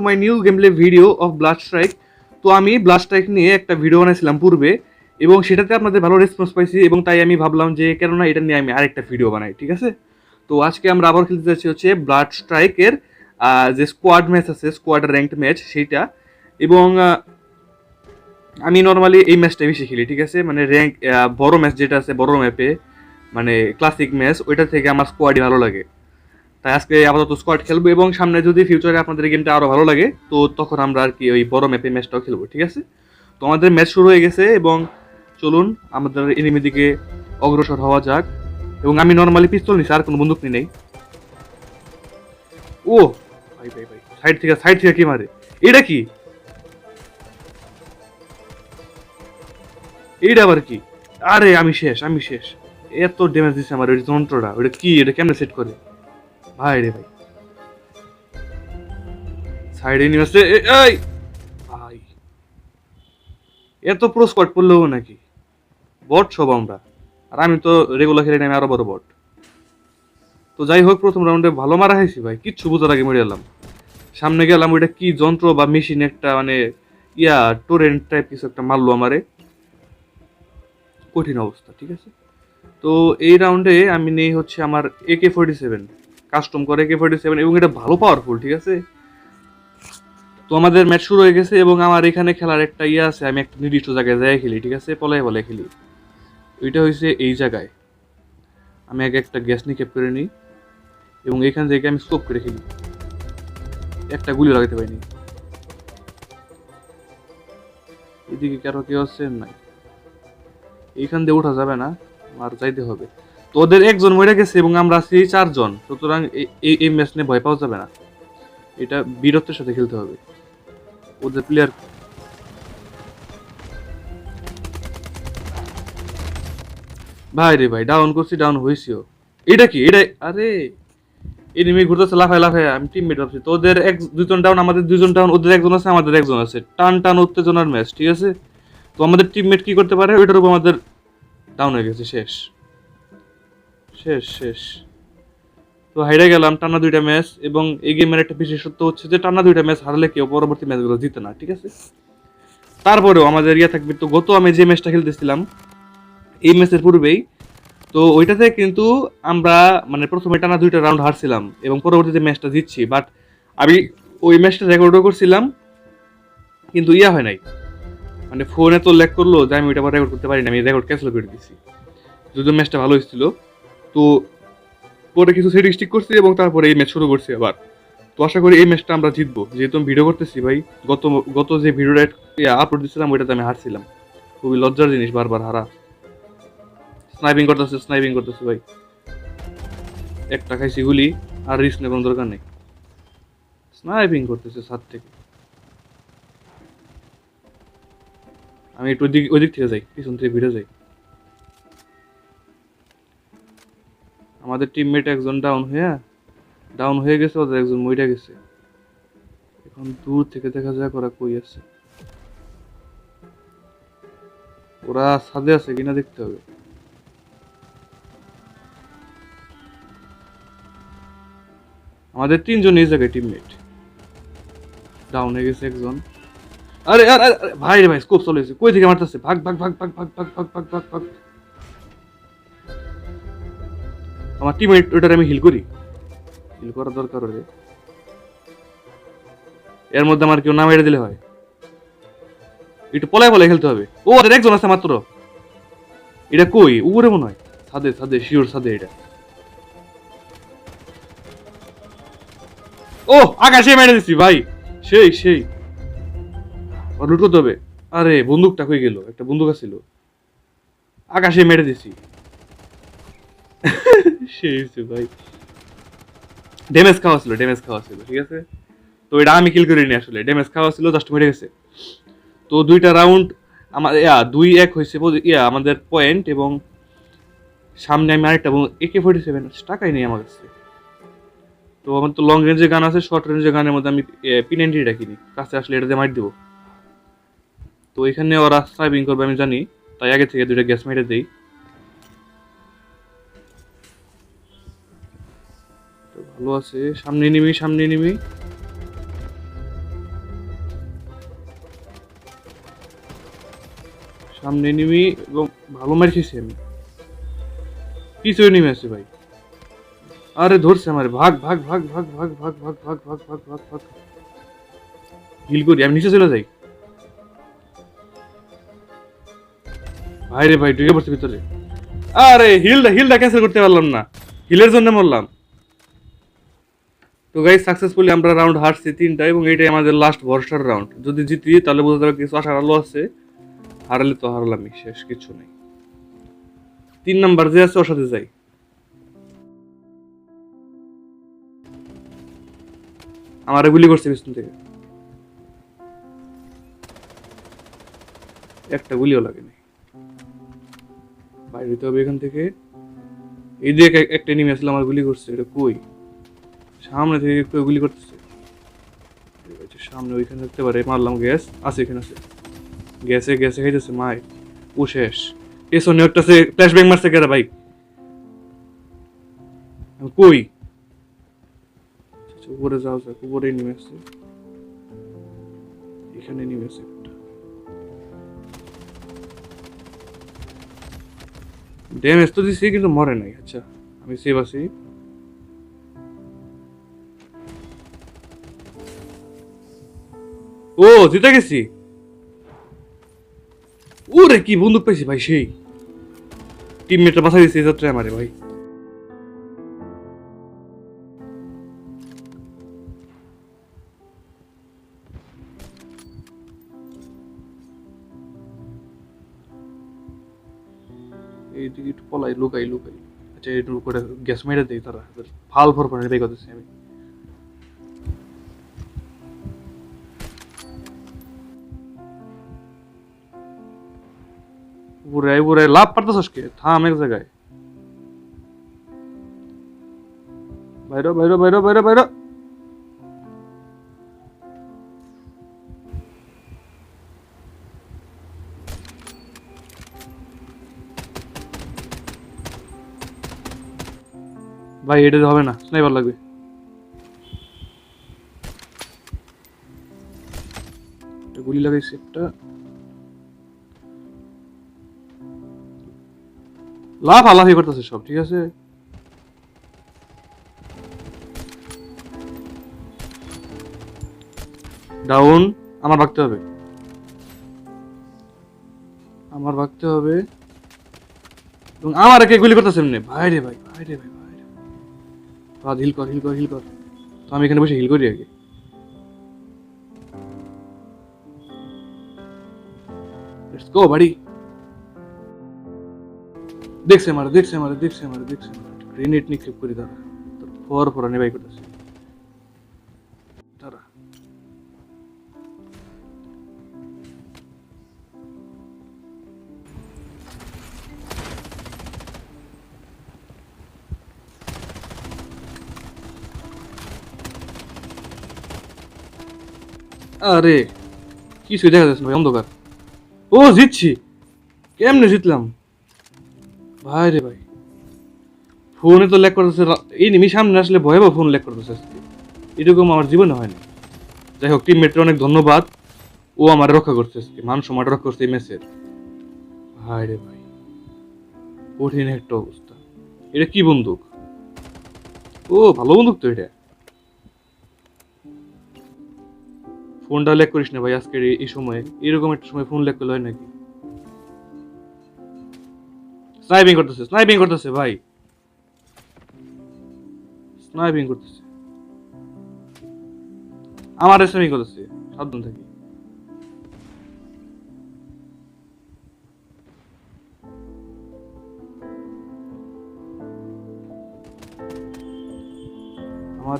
To my new gameplay video of Blood Strike তো আমি blood strike নিয়ে একটা ভিডিও বানাইছিলাম পূর্বে, এবং সেটাতে আপনাদের ভালো রেসপন্স পাইছি, এবং তাই আমি ভাবলাম যে কেননা এটা নিয়ে আমি আরেকটা ভিডিও বানাই, ঠিক আছে? তো আজকে আমরা আবার খেলতে যাচ্ছি হচ্ছে ব্লাড স্ট্রাইকের যে স্কোয়াড ম্যাচ আছে স্কোয়াড র্যাঙ্কড ম্যাচ সেইটা। এবং আমি নর্মালি এই ম্যাচটা বেশি খেলি, ঠিক আছে? মানে র্যাঙ্ক বড় ম্যাচ যেটা আছে, বড় ম্যাপে মানে ক্লাসিক ম্যাচ ওইটা থেকে আমার স্কোয়াডই ভালো লাগে। তাই আজকে আপাতত স্কোয়াড খেলব এবং সামনে যদি ফিউচারে আপনাদের গেমটা আরও ভালো লাগে, তো তখন আমরা আর কি ওই বড় ম্যাপে ম্যাচটাও খেলব, ঠিক আছে? তো আমাদের ম্যাচ শুরু হয়ে গেছে এবং চলুন, আমাদের এনিমি দিকে অগ্রসর হওয়া যাক। এবং আমি নর্মালি পিস্তল নিছি, আর কোনো বন্দুক নিই। নেই ও, ভাই ভাই ভাই সাইড থেকে সাইড থেকে কি মারে? এটা কি? এইটা আবার কি? আরে, আমি শেষ আমি শেষ। এত ড্যামেজ দিচ্ছে আমার ওই যন্ত্রটা। ওটা কি? এটা কেমনে সেট করে? ভাই রে ভাই। সাইডে নিয়ে আসছে। এ- এই! ভাই। এত প্রো স্কোয়াড পড়লেও নাকি? বট সব আমরা। আর আমি তো রেগুলার খেলে আমি আরও বড় বট। তো যাই হোক, প্রথম রাউন্ডে ভালো মারা হয়েছি ভাই। কিচ্ছু বুঝার আগে মরে গেলাম সামনে গেলাম, ওইটা কি যন্ত্র বা মেশিন একটা মানে ইয়া টোরেন্ট টাইপ কিছু একটা মারলো আমারে। কঠিন অবস্থা, ঠিক আছে? তো এই রাউন্ডে আমি নেই হচ্ছে আমার একে ফোর্টি সেভেন কাস্টম করে একে ফোর্টি সেভেন এবং এটা ভালো পাওয়ারফুল ঠিক আছে? তো আমাদের ম্যাচ শুরু হয়ে গেছে এবং আমার এখানে খেলার একটা ইয়ে আছে, আমি একটা নির্দিষ্ট জায়গায় যাই খেলি, ঠিক আছে? পলায় পলায় খেলি। ওইটা হয়েছে এই জায়গায়। আমি আগে একটা গ্যাস নিয়ে নিক্ষেপ করে নিই এবং এখান থেকে আমি স্কোপ করে খেলি। একটা গুলি লাগাতে পারিনি। এদিকে কারও কেউ আছে নাই? এইখান দিয়ে ওঠা যাবে না, আর যাইতে হবে। তো ওদের একজন মরে গেছে এবং আমরা আছি চারজন। সুতরাং এই- এই ম্যাচ নিয়ে ভয় পাওয়া যাবে না। এটা বীরত্বের সাথে খেলতে হবে। ওদের প্লেয়ার ভাই রে ভাই ডাউন করছি ডাউন হয়েছিও। এটা কি? এটা আরে! এনিমি ঘুরতেছে, লাফায় লাফায়। আমি টিমমেট ভাবছি। তো ওদের এক দুজন ডাউন আমাদের দুজন ডাউন ওদের একজন আছে, আমাদের একজন আছে। টান টান উত্তেজনার ম্যাচ ঠিক আছে? তো আমাদের টিম টিমমেট কি করতে পারে? ওইটার উপর আমাদের ডাউন হয়ে গেছে, শেষ। শেষ শেষ। তো হাইরে গেলাম টানা দুইটা ম্যাচ এবং এই গেমের একটা বিশেষত্ব হচ্ছে যে টানা দুইটা ম্যাচ হারলে কেউ পরবর্তী ম্যাচগুলো জিতে না, ঠিক আছে? তারপরেও আমাদের ইয়ে থাকবে, তো গত আমি যে ম্যাচটা খেলতেছিলাম, এই ম্যাচের পূর্বেই, তো ওইটাতে কিন্তু আমরা মানে প্রথমে টানা দুইটা রাউন্ড হারছিলাম এবং পরবর্তীতে ম্যাচটা জিতছি বাট আমি ওই ম্যাচটা রেকর্ডও করছিলাম, কিন্তু ইয়া হয় নাই। মানে ফোনে তো ল্যাক করল যে আমি ওইটা আবার রেকর্ড করতে পারি না, আমি রেকর্ড ক্যান্সেল করে দিছি। যদিও ম্যাচটা ভালো হয়েছিল তো পরে কিছু সেটিং ঠিক করছি এবং তারপরে এই ম্যাচ শুরু করছি আবার। তো আশা করি এই ম্যাচটা আমরা জিতবো। যেহেতু আমি ভিডিও করতেছি ভাই, গত গত যে ভিডিওটা আপলোড দিচ্ছিলাম ওইটাতে আমি হারছিলাম। খুবই লজ্জার জিনিস বারবার হারা। স্নাইপিং করতেছে স্নাইপিং করতেছে ভাই। একটা খাইছি গুলি, আর রিস্ক নেই দরকার নেই। স্নাইপিং করতেছে সাত থেকে। আমি একটু ওই দিক ওই দিক থেকে যাই, পিছন থেকে ভিড়ে যাই। আমাদের টিমমেট একজন ডাউন হয়ে ডাউন হয়ে গেছে ওদের একজন মইরা গেছে। এখন দূর থেকে দেখা যায় ওরা কই আছে। ওরা ছাদে আছে কিনা দেখতে হবে। আমাদের তিনজন এই জায়গায় টিমমেট ডাউন হয়ে গেছে একজন। আরে, আরে, ভাই রে ভাই স্কোপ চলে গেছে। কই থেকে মারতেছে? ভাগ ভাগ ভাগ ভাগ ভাগ ভাগ ভাগ ভাগ ভাগ ভাগ। আমার টিমমেট ওটার আমি হিল করি। হিল করার দরকার রে এর মধ্যে আমার কেউ নাম এড়ে দিলে হয়। একটু পলায় পলায় খেলতে হবে। ও, ওদের একজন আছে মাত্র। এটা কই? উপরে মনে হয়। ছাদে ছাদে শিওর ছাদে এটা। ও, আকাশে মেরে দিছি ভাই। সেই সেই। আর লুট করতে হবে। আরে, বন্দুকটা কই গেল? একটা বন্দুক আছিল। আকাশে মেরে দিছি। হইছে ভাই ড্যামেজ খাওয়া ছিল ড্যামেজ খাওয়া ছিল ঠিক আছে? তো এটা আমি কিল করিনি আসলে ড্যামেজ খাওয়া ছিল জাস্ট মেরে গেছে। তো দুইটা রাউন্ড আমার, ইয়া, দুই এক হয়েছে ইয়া, আমাদের পয়েন্ট এবং সামনে আমি আরেকটা একে ফোর্টি সেভেন টাকাই নেই আমার কাছে। তো আমার তো লং রেঞ্জের গান আছে শর্ট রেঞ্জের গানের মধ্যে আমি পিনেন্টিটা কিনি, কাছে আসলে এটা দিয়ে মার দেবো। তো এখানে ওরা স্নাইপিং করবে, আমি জানি, তাই আগে থেকে দুইটা গ্যাস মেরে দেই। ভালো আছে সামনে নিবি সামনে নিবি সামনে নিবি এবং ভালো মারছিস আমি পিছু নেমে আছে ভাই আরে ধরছে আমার ভাগ ভাগ ভাগ ভাগ ভাগ ভাগ ভাগ ভাগ ভাগ ভাগ ভাগ ভাগ হিল করি আমি নিচে চলে যাই ভাই রে ভাই ঢুকে পড়ছে ভিতরে আরে হিলটা হিলটা ক্যান্সেল করতে পারলাম না হিলের জন্য মরলাম তো গাইজ সাকসেসফুলি আমরা রাউন্ড হারছি তিনটা এবং এটাই আমাদের লাস্ট ভরসার রাউন্ড যদি জিতি তাহলে বোঝা যাবে কিছু আশার আলো আছে। হারালে তো হারলামই, শেষ কিছু নেই। তিন নাম্বার যে আছে, ওর সাথে যাই। আমারে গুলি করছে পিছন থেকে। একটা গুলিও লাগেনি বাইরে হবে এখান থেকে। এই দিকে একটা এনিমি আসলে আমার গুলি করছে, এটা কই? সামনে থেকে কেউ গুলি করতেছে। ঠিক আছে, সামনে ওইখানে দেখতে পারে মারলাম গ্যাস আছে এখানে আছে। গ্যাসে গ্যাসে খাইতেছে মাই ও শেষ। একটা সে ফ্ল্যাশ ব্যাং মারছে কেরা ভাই? কই? আচ্ছা, উপরে যাও যাক উপরে নেমে আসছে। এখানে নেমে আসছে ড্যামেজ তো দিছি কিন্তু মরে নাই। আচ্ছা আমি সেভ আছি। ও জিতে গেছি। ওরে, কি বন্দুক পাইছি ভাই সেই। টিমমেটটা বাঁচা দিয়েছে এই যাত্রায় আমারে ভাই। এইদিকে একটু পলাই, লুকাই লুকাই। আচ্ছা একটু করে গ্যাস মেরে দেই তারা। ফাল ফর করে করতেছি আমি। উপরে উপরে লাভ পারতেছস কে? থাম এক জায়গায়। বাইরো বাইরো বাইরো বাইরো বাইরো। ভাই, এটা হবে না, স্নাইপার লাগবে। গুলি লাগাইছি, একটা। লাফ আলাফি করতেছে সব, ঠিক আছে? ডাউন, আমার ভাগতে হবে। আমার ভাগতে হবে। এবং আমার কে গুলি করতেছে এমনি? ভাই রে ভাই ভাই রে ভাই ভাই রে ভাই। হিল কর হিল কর হিল কর। তো আমি এখানে বসে হিল করি আগে। লেটস গো বাড়ি দেখছে মারে দেখছে মারে দেখছে মারে দেখছে মারে গ্রেনেড নিক্ষেপ করি তারা তোর ফর ফর নেবাই করতেছে তারা আরে কিছুই দেখা যাচ্ছে না ভাই অন্ধকার ও জিতছি কেমনে জিতলাম ভাই রে ভাই। ফোনে তো ল্যাক করতেছে এই নিমি সামনে আসলে ভয়াবহ ফোন ল্যাক করতেছে এরকম আমার জীবনে হয়নি যাই হোক টিমমেটের অনেক ধন্যবাদ। ও আমার রক্ষা করছে আজকে। মান সম্মান রক্ষা করছে এই ম্যাচের ভাই রে ভাই, কঠিন একটা অবস্থা। এটা কি বন্দুক? ও, ভালো বন্দুক তো এটা। ফোনটা ল্যাক করিস না ভাই, আজকের এই- এই সময়ে। এরকম একটা সময় ফোন ল্যাক করলে হয় নাকি? স্নাইপিং করতেছে স্নাইপিং করতেছে, ভাই। স্নাইপিং করতেছে। আমার স্নাইপিং করতেছে, সাবধান থাকি।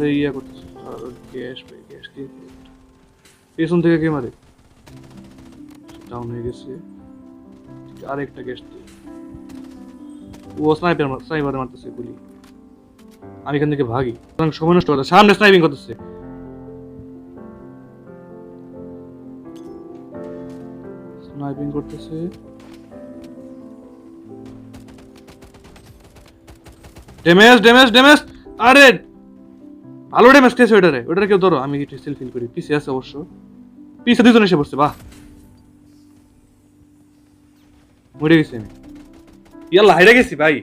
এই ইয়ে করতেছে গ্যাস ভাই গ্যাস পেছন থেকে কে মারে? ডাউন হয়ে গেছে। আরেকটা গ্যাস দিয়ে। ও স্নাইপার স্নাইপারে মারতেছে গুলি। আমি এখান থেকে ভাগি। সময় নষ্ট করতে সামনে স্নাইপিং করতেছে। স্নাইপিং করতেছে। ড্যামেজ ড্যামেজ ড্যামেজ আরে! ভালো ড্যামেজ খেয়েছে ওইটারে। ওইটারে কেউ ধরো, আমি একটু সেলফি করি। পিছে আছে অবশ্য। পিছে দুজন এসে পড়ছে, বাহ! মরে গেছি আমি। ইয়াল্লা হাইরা গেছি ভাই।